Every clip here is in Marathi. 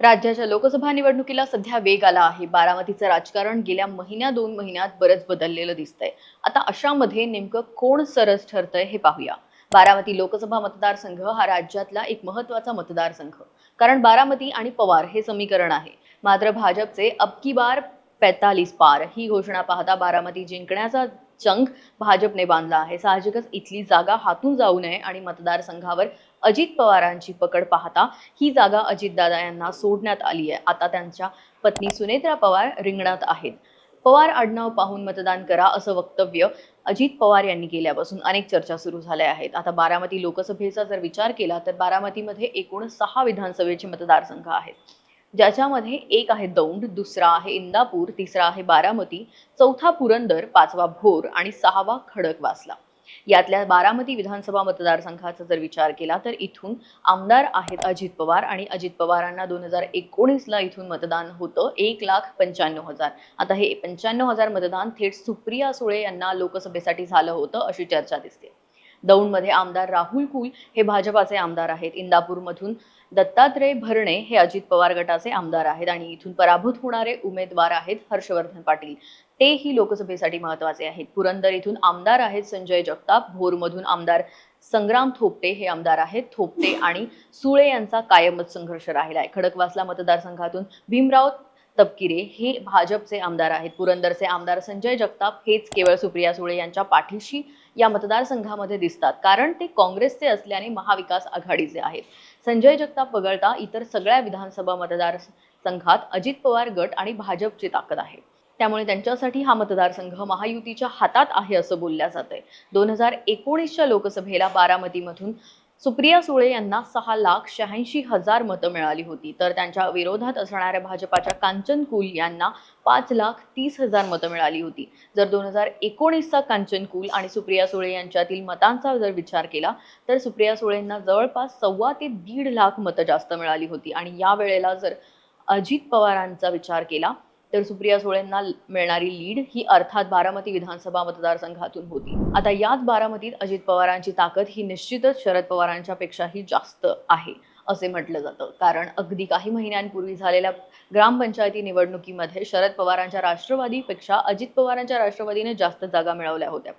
राज्याच्या लोकसभा निवडणुकीला सध्या वेग आला आहे. बारामतीचं राजकारण गेल्या महिन्या दोन महिन्यात बरंच बदललेलं दिसतंय. आता अशामध्ये नेमकं कोण सरस ठरतंय हे पाहूया. बारामती लोकसभा मतदारसंघ हा राज्यातला एक महत्त्वाचा मतदारसंघ. कारण बारामती आणि पवार हे समीकरण आहे. मात्र भाजपचे अबकी बार पैतालीस पार. ही घोषणा पाहता बारामती जिंकण्याचा चंग भाजपने बांधला आहे. साहजिकच इथली जागा हातून जाऊ नये आणि मतदारसंघावर अजित पवारांची पकड पाहता ही जागा अजितदादा यांना सोडण्यात आली आहे. आता त्यांच्या पत्नी सुनेत्रा पवार रिंगणात आहेत. पवार आडनाव पाहून मतदान करा असं वक्तव्य अजित पवार यांनी केल्यापासून अनेक चर्चा सुरू झाल्या आहेत. आता बारामती लोकसभेचा जर विचार केला तर बारामतीमध्ये एकूण सहा विधानसभेचे मतदारसंघ आहेत. ज्याच्यामध्ये एक आहे दौंड दुसरा आहे इंदापूर तिसरा आहे बारामती चौथा पुरंदर पाचवा भोर आणि सहावा खडकवासला यातल्या बारामती विधानसभा मतदारसंघाचा जर विचार केला तर इथून आमदार आहेत अजित पवार आणि अजित पवारांना दोन हजार एकोणीसला इथून मतदान होतं एक लाख पंच्याण्णव हजार. आता हे पंच्याण्णव हजार मतदान थेट सुप्रिया सुळे यांना लोकसभेसाठी झालं होतं अशी चर्चा दिसते. दौंडमध्ये आमदार राहुल कुल हे भाजपाचे आमदार आहेत. इंदापूरमधून दत्तात्रय भरणे हे अजित पवार गटाचे आमदार आहेत आणि इथून पराभूत होणारे उमेदवार आहेत हर्षवर्धन पाटील. तेही लोकसभेसाठी महत्त्वाचे आहेत. पुरंदर इथून आमदार आहेत संजय जगताप भोरमधून आमदार संग्राम थोपटे हे आमदार आहेत. थोपटे आणि सुळे यांचा कायमच संघर्ष राहिला आहे खडकवासला मतदारसंघातून भीमराव तपकिरे हे भाजपचे आमदार आहेत. पुरंदरचे आमदार संजय जगताप हेच केवळ सुप्रिया सुळे यांच्या पाठीशी या मतदारसंघामध्ये दिसतात. कारण ते काँग्रेसचे असल्याने महाविकास आघाडीचे आहेत. संजय जगताप वगळता इतर सगळ्या विधानसभा मतदारसंघात अजित पवार गट आणि भाजपची ताकद आहे. त्यामुळे त्यांच्यासाठी हा मतदारसंघ महायुतीच्या हातात आहे असं बोलल्या जातंय. दोन हजार एकोणीसच्या लोकसभेला बारामतीमधून सुप्रिया सुळे यांना सहा लाख शहाऐंशी हजार मतं मिळाली होती. तर त्यांच्या विरोधात असणाऱ्या भाजपाच्या कांचन कुल यांना पाच लाख तीस हजार मतं मिळाली होती. जर दोन हजार एकोणीसचा कांचन कुल आणि सुप्रिया सुळे यांच्यातील मतांचा जर विचार केला तर सुप्रिया सुळेंना जवळपास सव्वा ते दीड लाख मतं जास्त मिळाली होती. आणि या वेळेला जर अजित पवारांचा विचार केला तर सुप्रिया सुळेंना मिळणारी लीड ही अर्थात बारामती विधानसभा मतदारसंघातून होती. आता याच बारामतीत अजित पवारांची ताकद ही निश्चितच शरद पवारांच्या पेक्षाही जास्त आहे असे म्हटलं जातं. कारण अगदी काही महिन्यांपूर्वी झालेल्या ग्रामपंचायती निवडणुकीमध्ये शरद पवारांच्या राष्ट्रवादीपेक्षा अजित पवारांच्या राष्ट्रवादीने जास्त जागा मिळवल्या होत्या.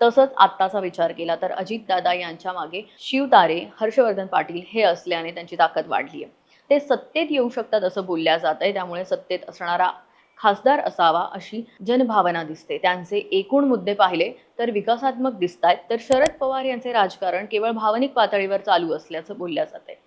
तसंच आत्ताचा विचार केला तर अजितदादा यांच्या मागे शिवतारे हर्षवर्धन पाटील हे असल्याने त्यांची ताकद वाढली आहे ते सत्तेत येऊ शकतात असं बोलल्या जात आहे त्यामुळे सत्तेत असणारा खासदार असावा अशी जनभावना दिसते. त्यांचे एकूण मुद्दे पाहिले तर विकासात्मक दिसत आहेत तर शरद पवार यांचे राजकारण केवळ भावनिक पातळीवर चालू असल्याचं बोलल्या जाते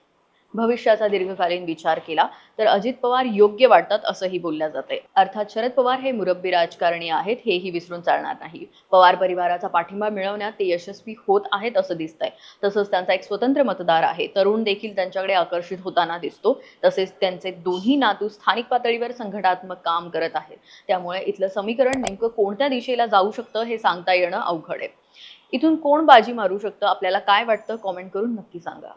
भविष्याचा दीर्घकालीन विचार केला तर अजित पवार योग्य वाटतात असंही बोलल्या जाते. अर्थात शरद पवार हे मुरब्बी राजकारणी आहेत हेही विसरून चालणार नाही. पवार परिवाराचा पाठिंबा मिळवण्यात ते यशस्वी होत आहेत असं दिसतंय. तसंच त्यांचा एक स्वतंत्र मतदार आहे. तरुण देखील त्यांच्याकडे आकर्षित होताना दिसतो. तसेच त्यांचे दोन्ही नातू स्थानिक पातळीवर संघटनात्मक काम करत आहेत. त्यामुळे इथलं समीकरण नेमकं कोणत्या दिशेला जाऊ शकतं हे सांगता येणं अवघड आहे. इथून कोण बाजी मारू शकतं? आपल्याला काय वाटतं? कॉमेंट करून नक्की सांगा.